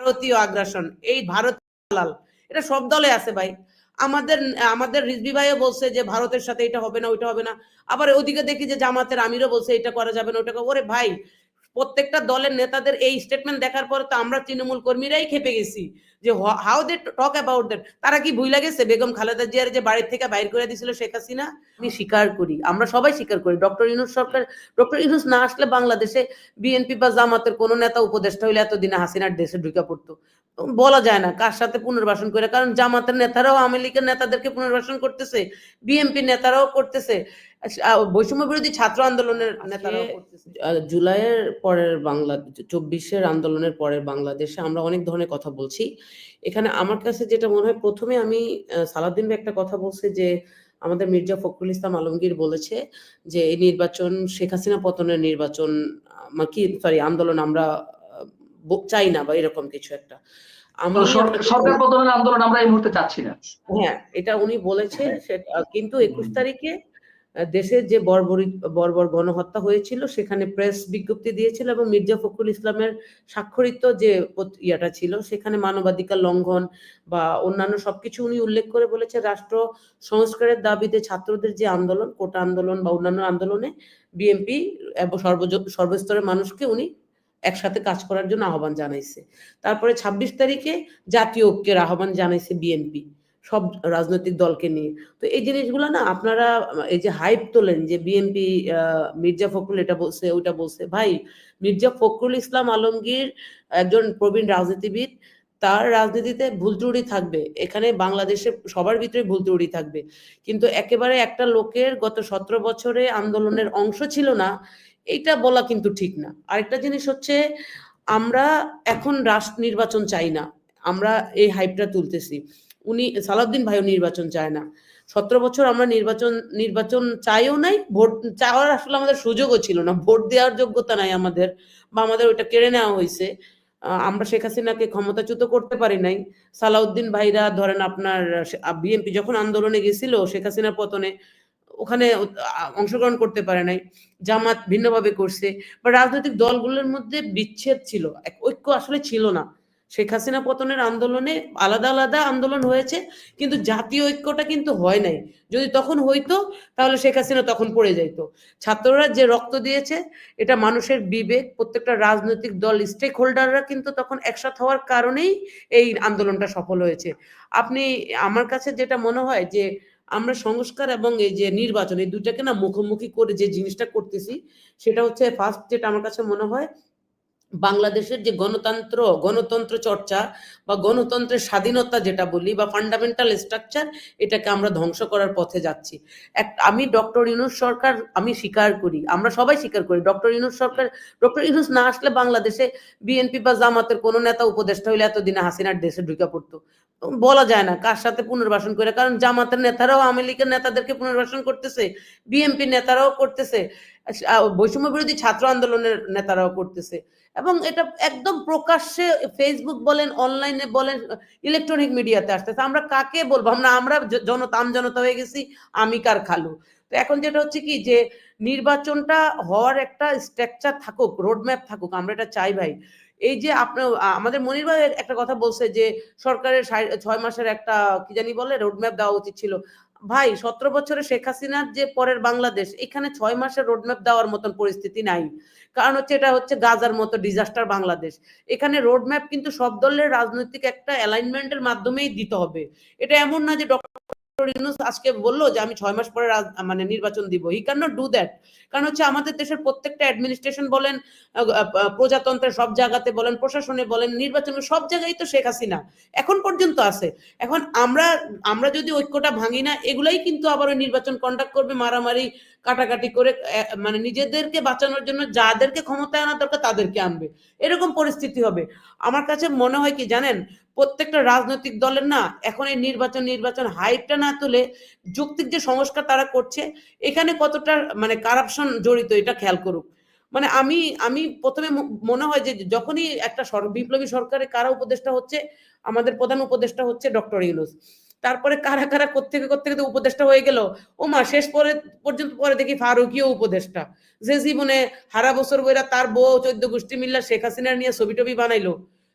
ভারতীয় আগ্রাসন, এই ভারত এটা সব দলে আছে ভাই। আমাদের আমাদের রিজবি ভাইও বলছে যে ভারতের সাথে এটা হবে না, ওইটা হবে না। আবার ওদিকে দেখি যে জামাতের আমিরও বলছে এটা করা যাবে না ওটা ওরে ভাই, প্রত্যেকটা দলের নেতাদের এই স্টেটমেন্ট দেখার পরে তো আমরা তৃণমূল কর্মীরাই খেপে গেছি। যে how they talk about that তারা কি ভুইলা গেছে বেগম খালেদা জিয়ার যে বাড়ির থেকে বাইর করে দিয়েছিল শেখ হাসিনা আমি স্বীকার করি। আমরা সবাই স্বীকার করি। ডক্টর ইউনুস সরকার ডক্টর ইউনুস না আসলে বাংলাদেশে বিএনপি বা জামাতের কোনো নেতা উপদেষ্টা হইলে এতদিনে হাসিনার দেশে ঢুকে পড়তো। বলা যায় না কার সাথে পুনর্বাসন করে কারণ জামাতের নেতারাও আওয়ামী লীগের নেতাদেরকে পুনর্বাসন করতেছে বিএনপি নেতারাও করতেছে বৈষম্য বিরোধী ছাত্র আন্দোলনের নেতারাও করতেছে। জুলাইয়ের পরের বাংলা চব্বিশের আন্দোলনের পরের বাংলাদেশে আমরা অনেক ধরনের কথা বলছি। এখানে আমার কাছে যেটা মনে হয় প্রথমে আমি ভাই একটা কথা বলছে যে আমাদের মির্জা ফখরুল ইসলাম আলমগীর বলেছে যে এই নির্বাচন শেখ হাসিনা পতনের নির্বাচন আহ, কি সরি আন্দোলন আমরা চাই না বা এরকম কিছু একটা। আমি সরকার পতনের আন্দোলন আমরা এই মুহূর্তে চাচ্ছি না। হ্যাঁ এটা উনি বলেছে সেটা কিন্তু একুশ তারিখে আহ, দেশে যে বর্বরিত বর্বর গণহত্যা হয়েছিল সেখানে প্রেস বিজ্ঞপ্তি দিয়েছিল এবং মির্জা ফখরুল ইসলামের স্বাক্ষরিত যে ইয়াটা ছিল সেখানে মানবাধিকার লঙ্ঘন বা অন্যান্য সবকিছু উনি উল্লেখ করে বলেছে রাষ্ট্র সংস্কারের দাবিতে ছাত্রদের যে আন্দোলন কোটা আন্দোলন বা অন্যান্য আন্দোলনে বিএনপি এবং সর্বজ সর্বস্তরের মানুষকে উনি একসাথে কাজ করার জন্য আহ্বান জানাইছে। তারপরে ছাব্বিশ তারিখে জাতীয় ঐক্যের আহ্বান জানাইছে বিএনপি সব রাজনৈতিক দলকে নিয়ে। তো এই জিনিসগুলো না আপনারা, এই যে হাইপ তোলেন যে বিএনপি মির্জা ফখরুল এটা বলছে, ওইটা বলছে, ভাই মির্জা ফখরুল ইসলাম আলমগীর একজন প্রবীণ রাজনীতিবিদ, তার রাজনীতিতে ভুল ত্রুটি থাকবে। এখানে বাংলাদেশে সবার ভিতরে ভুল ত্রুটি থাকবে। কিন্তু একেবারে একটা লোকের গত সতেরো বছরে আন্দোলনের অংশ ছিল না এটা বলা কিন্তু ঠিক না। আরেকটা জিনিস হচ্ছে, আমরা এখন রাষ্ট্র নির্বাচন চাই না, আমরা এই হাইপটা তুলতেছি। উনি, সালাউদ্দিন ভাইও নির্বাচন চায় না। সতেরো বছর আমরা নির্বাচন নির্বাচন চাইও নাই, ভোট, চাওয়ার আসলে আমাদের সুযোগও ছিল না, ভোট দেওয়ার যোগ্যতা নাই আমাদের, বা আমাদের ওইটা কেড়ে নেওয়া হয়েছে। আমরা শেখ হাসিনাকে ক্ষমতাচ্যুত করতে পারি নাই। সালাউদ্দিন ভাইরা ধরেন আপনার বিএনপি যখন আন্দোলনে গেছিল, শেখ হাসিনার পতনে ওখানে অংশগ্রহণ করতে পারে নাই, জামাত ভিন্নভাবে করছে, বা রাজনৈতিক দলগুলোর মধ্যে বিচ্ছেদ ছিল, এক ঐক্য আসলে ছিল না। শেখ হাসিনা পতনের আন্দোলনে আলাদা আলাদা আন্দোলন হয়েছে, কিন্তু জাতীয় ঐক্যটা কিন্তু হয় নাই। যদি তখন হইতো, তাহলে শেখ হাসিনা তখন পড়ে যাইত। ছাত্ররা যে রক্ত দিয়েছে, এটা মানুষের বিবেক, প্রত্যেকটা রাজনৈতিক দল স্টেক হোল্ডাররা কিন্তু তখন একসাথ হওয়ার কারণেই এই আন্দোলনটা সফল হয়েছে। আপনি, আমার কাছে যেটা মনে হয় যে, আমরা সংস্কার এবং এই যে নির্বাচন, এই দুটাকে না মুখোমুখি করে যে জিনিসটা করতেছি, সেটা হচ্ছে ফার্স্ট যেটা আমার কাছে মনে হয় বাংলাদেশের যে গণতন্ত্র গণতন্ত্র চর্চা বা গণতন্ত্রের স্বাধীনতা যেটা বলি বা ফান্ডামেন্টাল স্ট্রাকচার এটাকে আমরা ধ্বংস করার পথে যাচ্ছি। এক, আমি ডক্টর ইউনুস সরকার, আমি স্বীকার করি, আমরা সবাই স্বীকার করি, ডক্টর ইউনুস সরকার, ডক্টর ইউনুস না আসলে বাংলাদেশে বিএনপি বা জামাতের কোনো নেতা উপদেষ্টা হইলে এতদিনে হাসিনার দেশে ঢুকে পড়তো। বলা যায় না কার সাথে পুনর্বাসন করে, কারণ জামাতের নেতারাও আওয়ামী লীগের নেতাদেরকে পুনর্বাসন করতেছে বিএনপি নেতারাও করতেছে। বৈষম্য বিরোধী ছাত্র আন্দোলনের নেতারাও করতেছে। এবং এটা একদম প্রকাশ্যে ফেসবুক বলেন অনলাইনে বলেন ইলেকট্রনিক মিডিয়াতে আসতেছে। আমরা কাকে বলব? আমরা আমরা জনতা, আম জনতা হয়ে গেছি, আমি কার খালু? তো এখন যেটা হচ্ছে কি যে, নির্বাচনটা হওয়ার একটা স্ট্রাকচার থাকুক রোডম্যাপ থাকুক, আমরা এটা চাই ভাই। এই যে আপনার আমাদের মনির ভাই একটা কথা বলছে যে, সরকারের ছয় মাসের একটা, কি জানি বলে রোডম্যাপ দেওয়া উচিত ছিল। ভাই, সতেরো বছরে শেখ হাসিনার যে পরের বাংলাদেশ, এখানে ছয় মাসের রোডম্যাপ দেওয়ার মতন পরিস্থিতি নাই। কারণ হচ্ছে এটা হচ্ছে গাজার মতো ডিজাস্টার বাংলাদেশ। এখানে রোডম্যাপ কিন্তু সব দলের রাজনৈতিক একটা অ্যালাইনমেন্টের মাধ্যমেই দিতে হবে। এটা এমন না যে ডক্টর ইউনুস আজকে বলল যে, আমি ছয় মাস পরে মানে নির্বাচন দিব। He can not do that কারণ হচ্ছে আমাদের দেশের প্রত্যেকটা অ্যাডমিনিস্ট্রেশন বলেন প্রজাতন্ত্রের সব জায়গাতে বলেন, প্রশাসনে বলেন, নির্বাচন সব জায়গায় তো শেখ হাসিনা। এখন পর্যন্ত আছে। এখন আমরা আমরা যদি ঐক্যটা ভাঙি না, এগুলাই কিন্তু আবার ওই নির্বাচন কন্ডাক্ট করবে মারামারি কাটাকাটি করে মানে নিজেদেরকে বাঁচানোর জন্য যাদেরকে ক্ষমতায় আনা দরকার তাদেরকে আনবে। এরকম পরিস্থিতি হবে। আমার কাছে মনে হয় কি জানেন? প্রত্যেকটা রাজনৈতিক দলের না এখন এই নির্বাচন নির্বাচন হাইপটা না তুলে যৌক্তিক যে সংস্কার তারা করছে, এখানে কতটা মানে কারাপশন জড়িত এটা খেয়াল করুক। মানে আমি আমি প্রথমে মনে হয় যে যখনই একটা বিপ্লবী সরকারে কারা উপদেষ্টা হচ্ছে, আমাদের প্রধান উপদেষ্টা হচ্ছে ডক্টর ইউনুস। তারপরে কারা কারা কোত্থেকে কোত্থেকে তো উপদেষ্টা হয়ে গেল? ও মা শেষ পরে পর্যন্ত পরে দেখি ফারুকীয় উপদেষ্টা। যে জীবনে হারা বছর বইরা তার বউ চোদ্দ গোষ্ঠী মিল্লা শেখ হাসিনার নিয়ে ছবি টবি বানাইলো।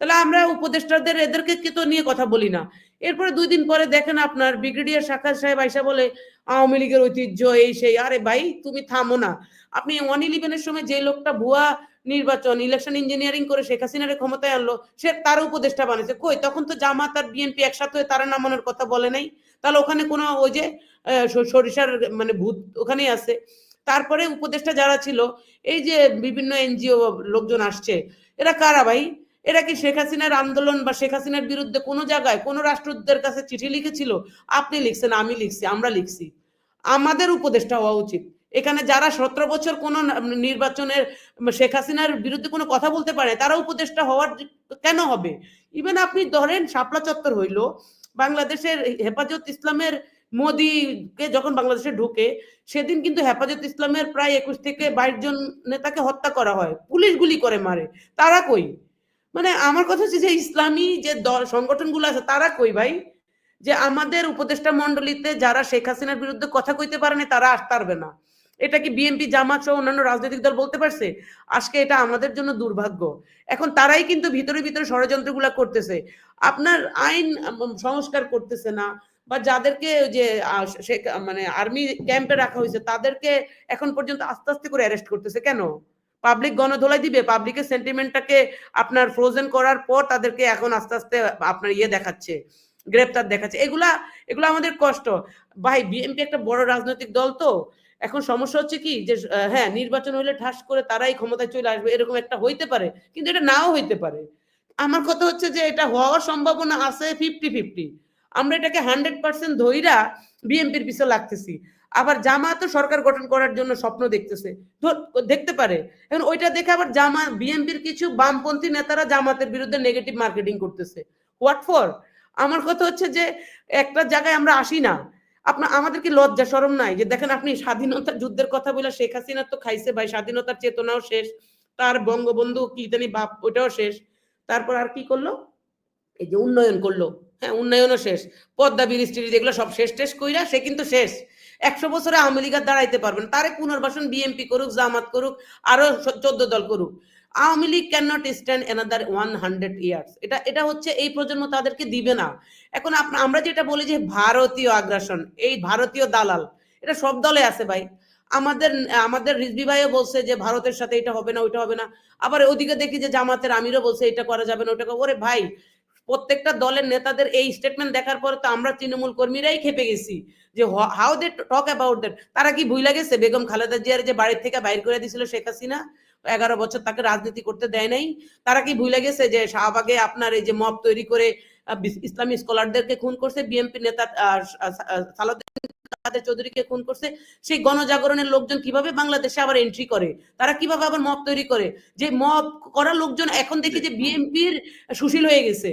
তাহলে আমরা উপদেষ্টাদের, এদেরকে তো নিয়ে কথা বলি না? এরপরে দুই দিন পরে দেখেন আপনার ব্রিগেডিয়ার শাখা সাহেব আইসা বলে, আওয়ামী লীগের ঐতিহ্য এই সেই। আরে ভাই, তুমি থামো না। আপনি ওয়ান ইলেভেনের সময় যে লোকটা ভুয়া নির্বাচন ইলেকশন ইঞ্জিনিয়ারিং করে শেখ হাসিনারে ক্ষমতায় আনলো, সে তার উপদেষ্টা বানিয়েছে। কই? তখন তো জামাত আর বিএনপি একসাথে হয়ে তারা নামানোর কথা বলে নাই। তাহলে ওখানে কোনো ওই যে সরিষার মানে ভূত ওখানেই আছে। তারপরে উপদেষ্টা যারা ছিল, এই যে বিভিন্ন এনজিও লোকজন আসছে, এরা কারা ভাই? এরা কি শেখ হাসিনার আন্দোলন বা শেখ হাসিনার বিরুদ্ধে কোনো জায়গায় কোনো রাষ্ট্রদূতের কাছে চিঠি লিখেছিল? আপনি লিখছেন, আমি লিখছি, আমরা লিখছি। আমাদের উপদেষ্টা হওয়া উচিত। এখানে যারা সতেরো বছর কোন নির্বাচনের, শেখ হাসিনার বিরুদ্ধে কোনো কথা বলতে পারে, তারা উপদেষ্টা হওয়ার কেন হবে? ইভেন আপনি ধরেন শাপলা চত্বর হইল, বাংলাদেশের হেফাজত ইসলামের মোদিকে যখন বাংলাদেশে ঢুকে, সেদিন কিন্তু হেফাজত ইসলামের প্রায় একুশ থেকে বাইশ জন নেতাকে হত্যা করা হয়, পুলিশ গুলি করে মারে, তারা কই? মানে আমার কথা হচ্ছে যে ইসলামী যে দল, সংগঠনগুলো আছে, তারা কই ভাই? যে আমাদের উপদেষ্টা মন্ডলীতে যারা শেখ হাসিনার বিরুদ্ধে কথা কইতে পারে না, তারা আসতে পারবে না। এটা কি বিএনপি জামাত সহ অন্যান্য রাজনৈতিক দল বলতে পারছে? আজকে এটা আমাদের জন্য দুর্ভাগ্য। এখন তারাই কিন্তু ভিতরে ভিতরে ষড়যন্ত্রগুলা করতেছে। আপনার আইন সংস্কার করতেছে না, বা যাদেরকে যে মানে আর্মি ক্যাম্পে রাখা হয়েছে, তাদেরকে এখন পর্যন্ত আস্তে আস্তে করে অ্যারেস্ট করতেছে কেন? পাবলিক গণধোলাই দিবে, পাবলিকের সেন্টিমেন্টটাকে আপনার ফ্রোজেন করার পর তাদেরকে এখন আস্তে আস্তে আপনার ইয়ে দেখাচ্ছে, গ্রেপ্তার দেখাচ্ছে। এগুলা, এগুলো আমাদের কষ্ট। ভাই বিএনপি একটা বড় রাজনৈতিক দল তো। এখন সমস্যা হচ্ছে কি যে হ্যাঁ নির্বাচন হলে ঠাস করে তারাই ক্ষমতায় চলে আসবে, এরকম একটা হইতে পারে, কিন্তু এটা নাও হইতে পারে। আমার কথা হচ্ছে যে, এটা হওয়ার সম্ভাবনা আছে ফিফটি ফিফটি আমরা এটাকে হান্ড্রেড পার্সেন্ট ধইরা বিএনপির পিছে লাগতেছি। আবার জামাতও সরকার গঠন করার জন্য স্বপ্ন দেখতেছে। ধর- দেখতে পারে। এখন ওইটা দেখে আবার জামা, বিএনপির কিছু বামপন্থী নেতারা জামাতের বিরুদ্ধে নেগেটিভ মার্কেটিং করতেছে। হোয়াট ফর আমার কথা হচ্ছে যে, একটা জায়গায় আমরা আসি না। আপনার আমাদের কি লজ্জা, শরম নাই যে দেখেন আপনি স্বাধীনতা যুদ্ধের কথা বলে শেখ হাসিনা তো খাইছে ভাই, স্বাধীনতার চেতনাও শেষ, তার বঙ্গবন্ধু কি জানি বাপ ওটাও শেষ, তারপর আর কি করল? এই যে উন্নয়ন করল হ্যাঁ উন্নয়নও শেষ, পদ্মা ব্রিজ যেগুলো সব শেষ টেস কইরা সে কিন্তু শেষ। একশো বছরে আওয়ামী লীগ দাঁড়াইতে পারবেন তারে পুনর্বাসন বিএনপি করুক, জামাত করুক, আরও চোদ্দ দল করুক। Awami League can not stand another one hundred years এটা এটা হচ্ছে এই প্রজন্ম তাদেরকে দিবে না। এখন আমরা যেটা বলি যে ভারতীয় আগ্রাসন, এই ভারতীয় দালাল, এটা সব দলে আছে ভাই। আমাদের আমাদের রিজবি ভাইও বলছে যে ভারতের সাথে এটা হবে না, ওইটা হবে না। আবার ওদিকে দেখি যে জামাতের আমিরও বলছে এটা করা যাবে না, ওটা ওরে ভাই, প্রত্যেকটা দলের নেতাদের এই স্টেটমেন্ট দেখার পরে তো আমরা তৃণমূল কর্মীরাই খেপে গেছি। যে how they talk about that তারা কি ভুলে গেছে? বেগম খালেদা জিয়ার যে বাড়ির থেকে বাইর করে দিয়েছিল শেখ হাসিনা? এগারো বছর তাকে রাজনীতি করতে দেয় নাই। তারা কি ভুলে গেছে যে শাহবাগে আপনার এই যে মব তৈরি করে ইসলামী স্কলারদেরকে খুন করছে, বিএনপি নেতা চৌধুরীকে খুন করছে? সেই গণজাগরণের লোকজন কীভাবে বাংলাদেশে আবার এন্ট্রি করে? তারা কীভাবে আবার মব তৈরি করে? যে মব করা লোকজন এখন দেখি যে বিএনপির সুশীল হয়ে গেছে।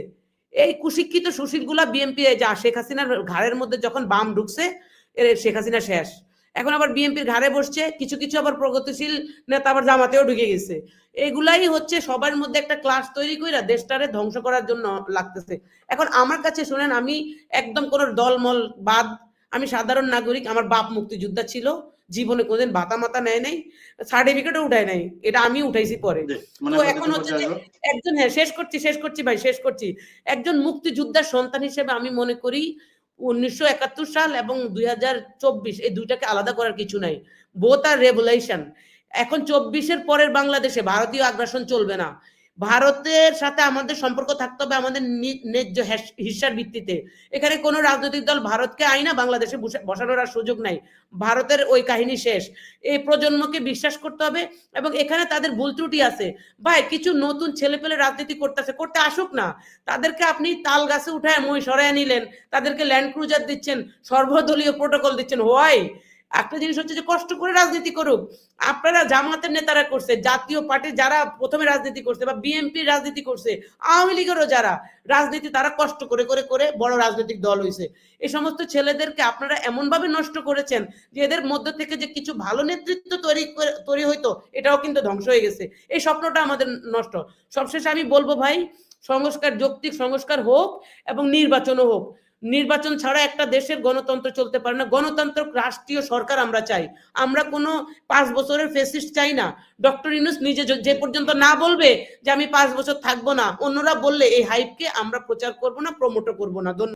এই কুশিক্ষিত সুশীলগুলা বিএনপি যা শেখ হাসিনার ঘাড়ের মধ্যে যখন বাম ঢুকছে শেখ হাসিনা শেষ। এখন আবার বিএনপির ঘাড়ে বসছে কিছু কিছু আবার প্রগতিশীল নেতা আবার জামাতেও ঢুকে গেছে। এগুলাই হচ্ছে সবার মধ্যে একটা ক্লাস তৈরি করে দেশটারে ধ্বংস করার জন্য লাগতেছে। এখন আমার কাছে শুনেন আমি একদম কোন দলমল বাদ আমি সাধারণ নাগরিক আমার বাপ মুক্তিযোদ্ধা ছিল জীবনে কোনদিন ভাতা মাতা নেয় নাই সার্টিফিকেটও উঠায় নাই এটা আমি উঠাইছি পরে। মানে তো এখন হচ্ছে যে একজন হ্যাঁ শেষ করছি শেষ করছি ভাই শেষ করছি। একজন মুক্তিযোদ্ধার সন্তান হিসেবে আমি মনে করি উনিশশো একাত্তর সাল এবং দুই হাজার চব্বিশ, এই দুইটাকে আলাদা করার কিছু নাই। বোথ আর রেভুলেশন এখন চব্বিশের পরের বাংলাদেশে ভারতীয় আগ্রাসন চলবে না। ভারতের সাথে আমাদের সম্পর্ক থাকতে হবে আমাদের ন্যায্য হেস- হিস্যার ভিত্তিতে। এখানে কোনো রাজনৈতিক দল ভারতকে আইনা, বাংলাদেশে বসে- বসানোর আর সুযোগ নাই। ভারতের ওই কাহিনী শেষ। এই প্রজন্মকে বিশ্বাস করতে হবে এবং এখানে তাদের ভুল ত্রুটি আছে। ভাই, কিছু নতুন ছেলে পেলে রাজনীতি করতেছে, করতে আসুক না। তাদেরকে আপনি তাল গাছে উঠায় মই সরাই নিলেন। তাদেরকে ল্যান্ড ক্রুজার দিচ্ছেন, সর্বদলীয় প্রোটোকল দিচ্ছেন। হোয়াই? একটা জিনিস হচ্ছে যে কষ্ট করে রাজনীতি করুক। আপনারা জামাতের নেতারা করছে, জাতীয় পার্টি যারা প্রথমে রাজনীতি করছে বা বিএনপি রাজনীতি করছে, আওয়ামী লীগেরও যারা রাজনীতি তারা কষ্ট করে করে করে বড় রাজনৈতিক দল হয়েছে এই সমস্ত ছেলেদেরকে আপনারা এমন ভাবে নষ্ট করেছেন যে এদের মধ্য থেকে যে কিছু ভালো নেতৃত্ব তৈরি তৈরি হইতো, এটাও কিন্তু ধ্বংস হয়ে গেছে। এই স্বপ্নটা আমাদের নষ্ট। সবশেষে আমি বলব ভাই, সংস্কার যৌক্তিক সংস্কার হোক এবং নির্বাচনও হোক। নির্বাচন ছাড়া একটা দেশের গণতন্ত্র চলতে পারে না। গণতন্ত্র রাষ্ট্রীয় সরকার আমরা চাই। আমরা কোনো পাঁচ বছরের ফেসিস্ট চাই না। ডক্টর ইউনুস নিজে যে- পর্যন্ত না বলবে যে আমি পাঁচ বছর থাকব না, অন্যরা বললে এই হাইপকে আমরা প্রচার করব না প্রমোটও করব না।